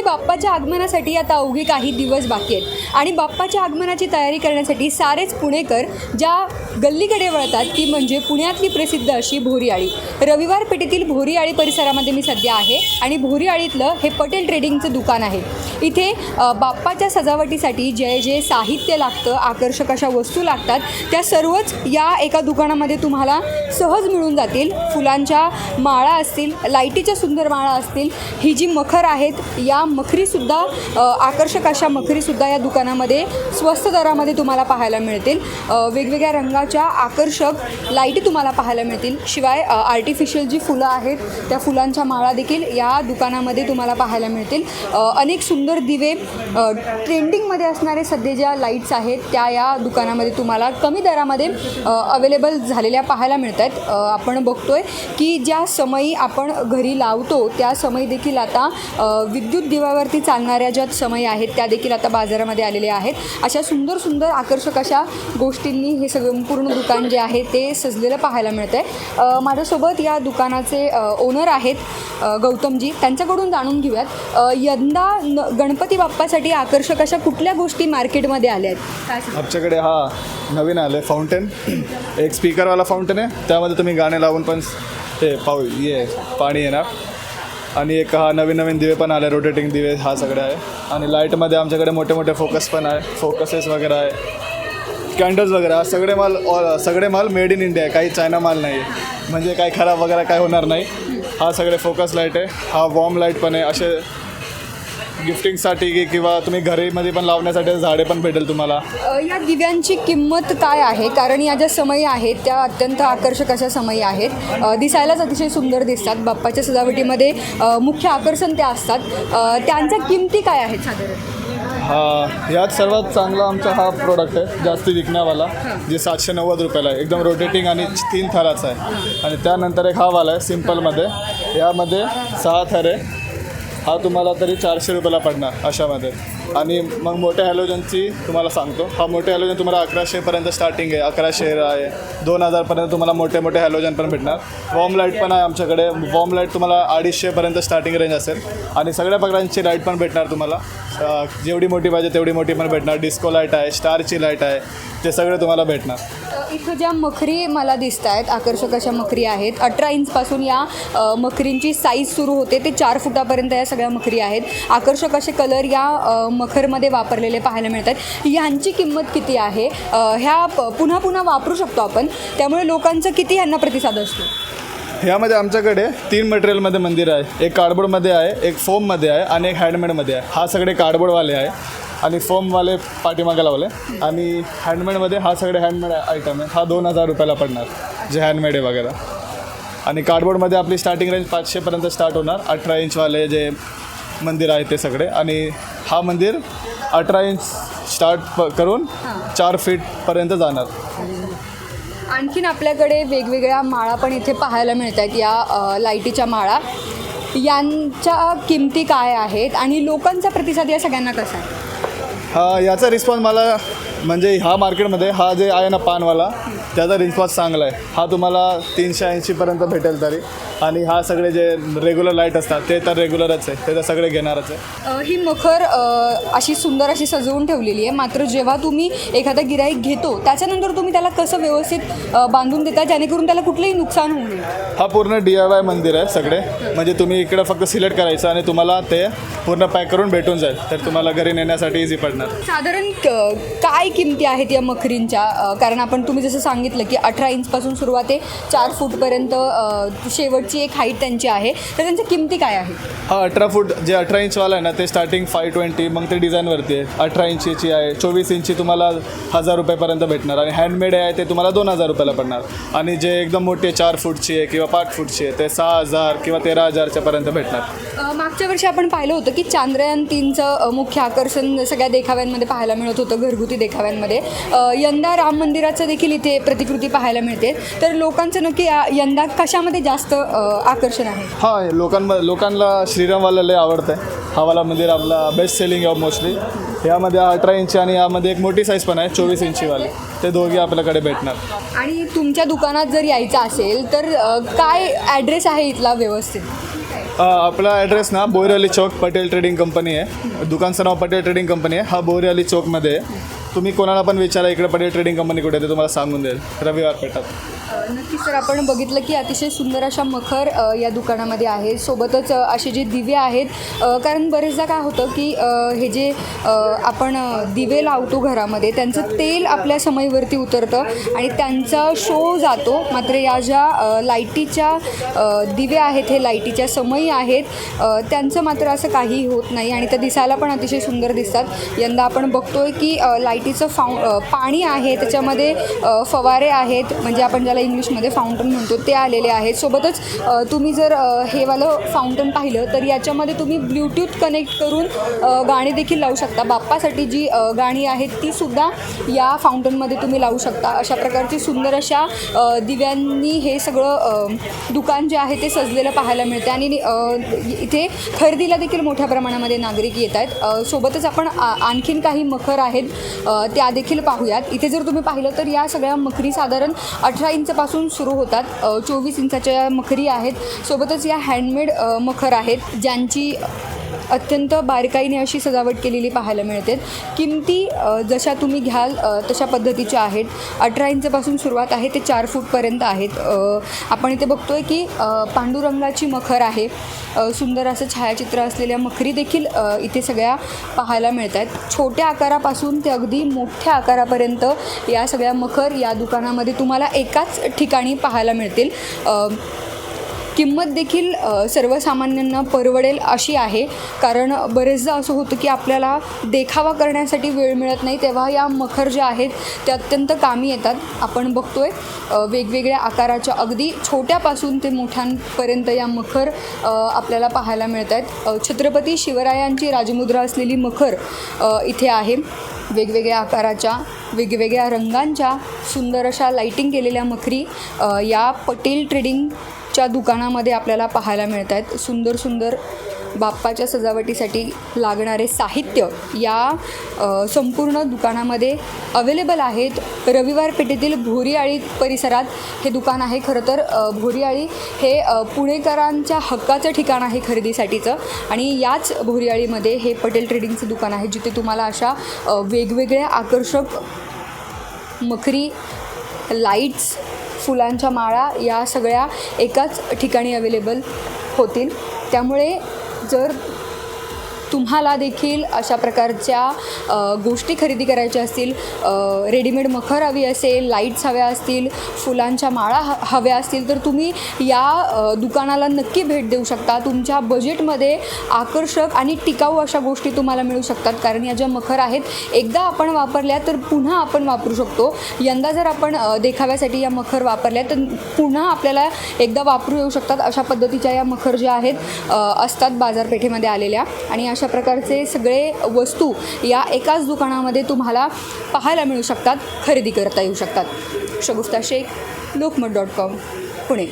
मंडळी बाप्पाच्या आगमनासाठी आता अवघे काही दिवस बाकी आहेत. आणि बाप्पाच्या आगमनाची तयारी करण्यासाठी सारेच पुणेकर ज्या गल्लीकडे वळतात ती म्हणजे पुण्यातली प्रसिद्ध अशी भोरीआळी रविवार पेठेतील भोरीआळी परिसरामध्ये मी सध्या आहे आणि भोरीआळीतलं हे पटेल ट्रेडिंगचं दुकान आहे. इथे बाप्पाच्या सजावटीसाठी जे जे साहित्य लागतं आकर्षक अशा वस्तू लागतात त्या सर्वच या एका दुकानामध्ये तुम्हाला सहज मिळून जातील. फुलांच्या माळा असतील लाईटीच्या सुंदर माळा असतील. ही जी मखर आहेत या मखरीसुद्धा आकर्षक अशा मखरीसुद्धा या दुकानामध्ये स्वस्त दरामध्ये तुम्हाला पाहायला मिळतील. वेगवेगळ्या रंगाच्या आकर्षक लाईटी तुम्हाला पाहायला मिळतील. शिवाय आर्टिफिशियल जी फुलं आहेत त्या फुलांच्या माळा देखील या दुकानामध्ये तुम्हाला पाहायला मिळतील. अनेक सुंदर दिवे ट्रेंडिंगमध्ये असणारे सध्या ज्या लाईट्स आहेत त्या या दुकानामध्ये तुम्हाला कमी दरामध्ये अवेलेबल झालेल्या पाहायला मिळत आहेत आपण बघतोय की ज्या समयी आपण घरी लावतो त्या समयी देखील आता विद्युत विद्युत जीवावरती चालणाऱ्या ज्या समय आहेत त्या देखील आता बाजारामध्ये आलेल्या आहेत. अशा सुंदर सुंदर आकर्षक अशा गोष्टींनी हे सगळं पूर्ण दुकान जे आहे ते सजलेलं पाहायला मिळतं आहे माझ्यासोबत या दुकानाचे ओनर आहेत गौतमजी. त्यांच्याकडून जाणून घेऊयात यंदा न गणपती बाप्पासाठी आकर्षक अशा कुठल्या गोष्टी मार्केटमध्ये आल्या आहेत? आमच्याकडे हा नवीन आलं आहे फाउंटेन एक स्पीकरवाला फाउंटेन आहे. त्यामध्ये तुम्ही गाणे लावून पण ते पाऊ ये पाणी येणार. आणि एक हा नवीन नवीन दिवे पण आले रोटेटिंग दिवे हा सगळे आहे. आणि लाईटमध्ये आमच्याकडे मोठे मोठे फोकस पण आहे. फोकसेस वगैरे आहे. कॅन्डल्स वगैरे हा सगळे माल ऑल- सगळे माल मेड इन इंडिया आहे. काही चायना माल नाही आहे. म्हणजे काही खराब वगैरे काय होणार नाही. हा सगळे फोकस लाइट आहे. हा वॉर्म लाइट पण आहे. असे गिफ्टिंगसाठी की किंवा तुम्ही घरीमध्ये पण लावण्यासाठी झाडे पण भेटेल तुम्हाला? अ, या दिव्यांची किंमत काय आहे? कारण या ज्या समयी आहेत त्या अत्यंत आकर्षक अशा समयी आहेत. अ, दिसायलाच अतिशय सुंदर दिसतात. बाप्पाच्या सजावटीमध्ये अ, मुख्य आकर्षण त्या असतात. अ, त्यांच्या किमती काय आहेत साधारण? हा यात सर्वात चांगला आमचा हा प्रोडक्ट आहे जास्ती विकण्यावाला जे सातशे नव्वद रुपयाला आहे. एकदम रोटेटिंग आणि तीन थराचा आहे. आणि त्यानंतर एक हा वाला आहे सिम्पलमध्ये यामध्ये सहा थर आहे हा तुम्हाला तरी चारशे रुपयाला पडणार अशामध्ये. आणि मग मोठ्या हॅलोजनची तुम्हाला सांगतो. हा मोठे हॅलोजन तुम्हाला अकराशेपर्यंत स्टार्टिंग आहे. अकराशे आहे. दोन हजारपर्यंत तुम्हाला मोठे मोठे हॅलोजन पण भेटणार. वॉर्म लाइट पण आहे आमच्याकडे. वॉर्म लाइट तुम्हाला अडीचशेपर्यंत स्टार्टिंग रेंज असेल. आणि सगळ्या प्रकारांची लाइट पण भेटणार तुम्हाला. जेवढी मोठी पाहिजे तेवढी मोठी पण भेटणार. डिस्को लाइट आहे स्टारची लाइट आहे. ते सगळे तुम्हाला भेटणार. इथं ज्या मखरी मला दिसत आहेत आकर्षक अशा मखरी आहेत. अठरा इंचपासून या मखरींची साईज सुरू होते. ते चार फुटापर्यंत या सगळ्या मखरी आहेत. आकर्षक असे कलर या मखरमध्ये वापरलेले पाहायला मिळतात. यांची किंमत किती आहे? ह्या पुन्हा पुन्हा वापरू शकतो आपण. त्यामुळे लोकांचं किती ह्यांना प्रतिसाद असतो? ह्यामध्ये आमच्याकडे तीन मटेरियलमध्ये मंदिर आहे. एक कार्डबोर्डमध्ये आहे एक फोममध्ये आहे आणि एक हँडमेडमध्ये आहे. हा सगळे कार्डबोर्डवाले आहे. आणि फोमवाले पाठीमागे लावले. आणि हँडमेडमध्ये हा सगळे हँडमेड आयटम आहे. हा दोन हजार रुपयाला पडणार जे हँडमेड आहे वगैरे. आणि कार्डबोर्डमध्ये आपली स्टार्टिंग रेंज पाचशेपर्यंत स्टार्ट होणार. अठरा इंचवाले जे मंदिर आहे ते सगळे. आणि हा मंदिर अठरा इंच स्टार्ट प करून चार फीटपर्यंत जाणार. आणखीन आपल्याकडे वेगवेगळ्या माळा पण इथे पाहायला मिळत आहेत या लाईटीच्या माळा. यांच्या किमती काय आहेत? आणि लोकांचा प्रतिसाद या सगळ्यांना कसा आहे? याचा रिस्पॉन्स मला म्हणजे ह्या मार्केटमध्ये हा जे आहे ना पानवाला त्याचा रिस्पॉन्स चांगला आहे. हा तुम्हाला तीनशे ऐंशीपर्यंत भेटेल तरी. आणि हा सगळे जे रेग्युलर लाइट असतात ते तर रेग्युलरच आहे. ते तर सगळे घेणारच आहे. ही मखर अशी सुंदर अशी सजवून ठेवलेली आहे. मात्र जेव्हा तुम्ही एखादा गिराईक घेतो त्याच्यानंतर तुम्ही त्याला कसं व्यवस्थित बांधून देता जेणेकरून त्याला कुठलंही नुकसान होऊ नये? हा पूर्ण डी आय वाय मंदिर आहे सगळे. म्हणजे तुम्ही इकडं फक्त सिलेक्ट करायचं आणि तुम्हाला ते पूर्ण पॅक करून भेटून जाईल. तर तुम्हाला घरी नेण्यासाठी इझी पडणार. साधारण काय किमती आहेत या मखरींच्या? कारण आपण तुम्ही जसं सांगितलं की अठरा इंचपासून सुरुवात आहे. चार फूटपर्यंत शेवटची एक हाईट त्यांची आहे. तर त्यांच्या किमती काय आहेत? हा अठरा फूट जे अठरा इंचवाला आहे ना ते स्टार्टिंग फाय ट्वेंटी मग ते डिझाईनवरती आहे. अठरा इंचीची आहे चोवीस इंची तुम्हाला हजार रुपयापर्यंत भेटणार. आणि हँडमेड आहे ते तुम्हाला दोन हजार रुपयाला पडणार. आणि जे एकदम मोठी चार फूटची आहे किंवा पाच फूटची आहे ते सहा हजार किंवा तेरा हजारच्यापर्यंत भेटणार. अ, मागच्या वर्षी आपण पाहिलं होतं की चांद्रयान तीनचं मुख्य आकर्षण सगळ्या देखाव्यांमध्ये पाहायला मिळत होतं घरगुती देखाव्यांमध्ये. यंदा राम मंदिराचं देखील इथे प्रतिकृती पाहायला मिळते. तर लोकांचं नक्की यंदा कशामध्ये जास्त आकर्षण आहे? हा लोकांम लोकांना श्रीरामवाला लय आवडतं आहे हावाला मंदिर आपला बेस्ट सेलिंग आहे मोस्टली यामध्ये अठरा इंची आणि यामध्ये एक मोठी साईज पण आहे चोवीस इंचीवाली ते दोघे आपल्याकडे भेटणार. आणि तुमच्या दुकानात जर यायचं असेल तर काय ॲड्रेस आहे इथला व्यवस्थित? आपला ॲड्रेस ना बोरेअली चौक पटेल ट्रेडिंग कंपनी आहे. दुकानचं नाव पटेल ट्रेडिंग कंपनी आहे. हा बोरेअली चौकमध्ये आहे. तुम्ही कोणाला पण विचारा इकडे पडेल ट्रेडिंग कंपनी कुठे ते तुम्हाला सांगून देईल. रविवार पेठात. नक्की सर आपण बघितलं की अतिशय सुंदर अशा मखर अ, या दुकानामध्ये आहे सोबतच अ, असे जे दिवे आहेत अ, कारण बरेचदा काय होतं की अ, हे जे अ, आपण अ, दिवे लावतो घरामध्ये त्यांचं तेल आपल्या समईवरती उतरतं आणि त्यांचा शो जातो. मात्र या ज्या अ, लाईटीच्या अ, दिवे आहेत हे लाईटीच्या समई आहेत. अ, त्यांचं मात्र असं काही होत नाही आणि त्या दिसायला पण अतिशय सुंदर दिसतात. यंदा आपण बघतोय की अ, लाईटीचं फाउ पाणी आहे त्याच्यामध्ये फवारे आहेत म्हणजे आपण ज्याला इंग्लिशमध्ये फाउंटन म्हणतो ते आलेले आहेत. सोबतच तुम्ही जर हेवालं फाउंटन पाहिलं तर याच्यामध्ये तुम्ही ब्ल्यूटूथ कनेक्ट करून गाणी देखील लावू शकता. बाप्पासाठी जी गाणी आहेत ती सुद्धा या फाउंटनमध्ये तुम्ही लावू शकता. अशा प्रकारची सुंदर अशा दिव्यांनी हे सगळं दुकान जे आहे ते सजलेलं पाहायला मिळते आणि इथे खरेदीला देखील मोठ्या प्रमाणामध्ये नागरिक येत आहेत सोबतच आपण आ- आणखीन काही मखर आहेत. त्या देखील पाहूयात. इथे जर तुम्ही पाहिलं तर या सगळ्या मखरी साधारण अठरा इंचपासून सुरू होतात. चोवीस इंचाच्या मखरी आहेत. सोबतच या हँडमेड मखर आहेत ज्यांची अत्यंत बारकाईने अशी सजावट केलेली पाहायला मिळते. किमती जशा तुम्ही घ्याल तशा पद्धतीच्या आहेत. अठरा इंचपासून सुरुवात आहे ते चार फूटपर्यंत आहेत. आपण इथे बघतो आहे की पांडुरंगाची मखर आहे. सुंदर असं छायाचित्र असलेल्या मखरी देखील इथे सगळ्या पाहायला मिळत आहेत छोट्या आकारापासून ते अगदी मोठ्या आकारापर्यंत या सगळ्या मखर या दुकानामध्ये तुम्हाला एकाच ठिकाणी पाहायला मिळतील. किंमत देखील सर्वसामान्यांना परवडेल अशी आहे. कारण बरेचदा असं होतं की आपल्याला देखावा करण्यासाठी वेळ मिळत नाही तेव्हा या मखर ज्या आहेत त्या अत्यंत कामी येतात. आपण बघतोय वेगवेगळ्या आकाराच्या अगदी छोट्यापासून ते मोठ्यांपर्यंत या मखर आपल्याला पाहायला मिळत आहेत छत्रपती शिवरायांची राजमुद्रा असलेली मखर इथे आहे. वेगवेगळ्या आकाराच्या वेगवेगळ्या रंगांच्या सुंदर अशा लाईटिंग केलेल्या मखरी या पटेल ट्रेडिंग च्या दुकानामध्ये आपल्याला पाहायला मिळत आहेत सुंदर सुंदर बाप्पाच्या सजावटीसाठी लागणारे साहित्य या संपूर्ण दुकानामध्ये अवेलेबल आहेत. रविवार पेठेतील भोरीआळी परिसरात हे दुकान आहे खरं तर. भोरीआळी हे पुणेकरांच्या हक्काचं ठिकाण आहे खरेदीसाठीचं. आणि याच भोरीआळीमध्ये हे पटेल ट्रेडिंगचं दुकान आहे जिथे तुम्हाला अशा वेगवेगळ्या आकर्षक मखरी लाईट्स फुलांच्या माळा या सगळ्या एकाच ठिकाणी अवेलेबल होतील. त्यामुळे जर तुम्हाला देखील अशा प्रकारच्या गोष्टी खरेदी करायच्या असतील. रेडीमेड मखर हवी असेल लाईट्स हव्या असतील फुलांच्या माळा ह हव्या असतील तर तुम्ही या दुकानाला नक्की भेट देऊ शकता. तुमच्या बजेटमध्ये आकर्षक आणि टिकाऊ अशा गोष्टी तुम्हाला मिळू शकतात. कारण या ज्या मखर आहेत एकदा आपण वापरल्या तर पुन्हा आपण वापरू शकतो. यंदा जर आपण देखाव्यासाठी या मखर वापरल्या तर पुन्हा आपल्याला एकदा वापरू येऊ शकतात. अशा पद्धतीच्या या मखर ज्या आहेत असतात बाजारपेठेमध्ये आलेल्या. आणि अशा अशा प्रकारचे सगळे वस्तू या एकाच दुकानामध्ये तुम्हाला पाहायला मिळू शकतात खरेदी करता येऊ शकतात. Shagufta Shaikh Lokmat dot com Pune.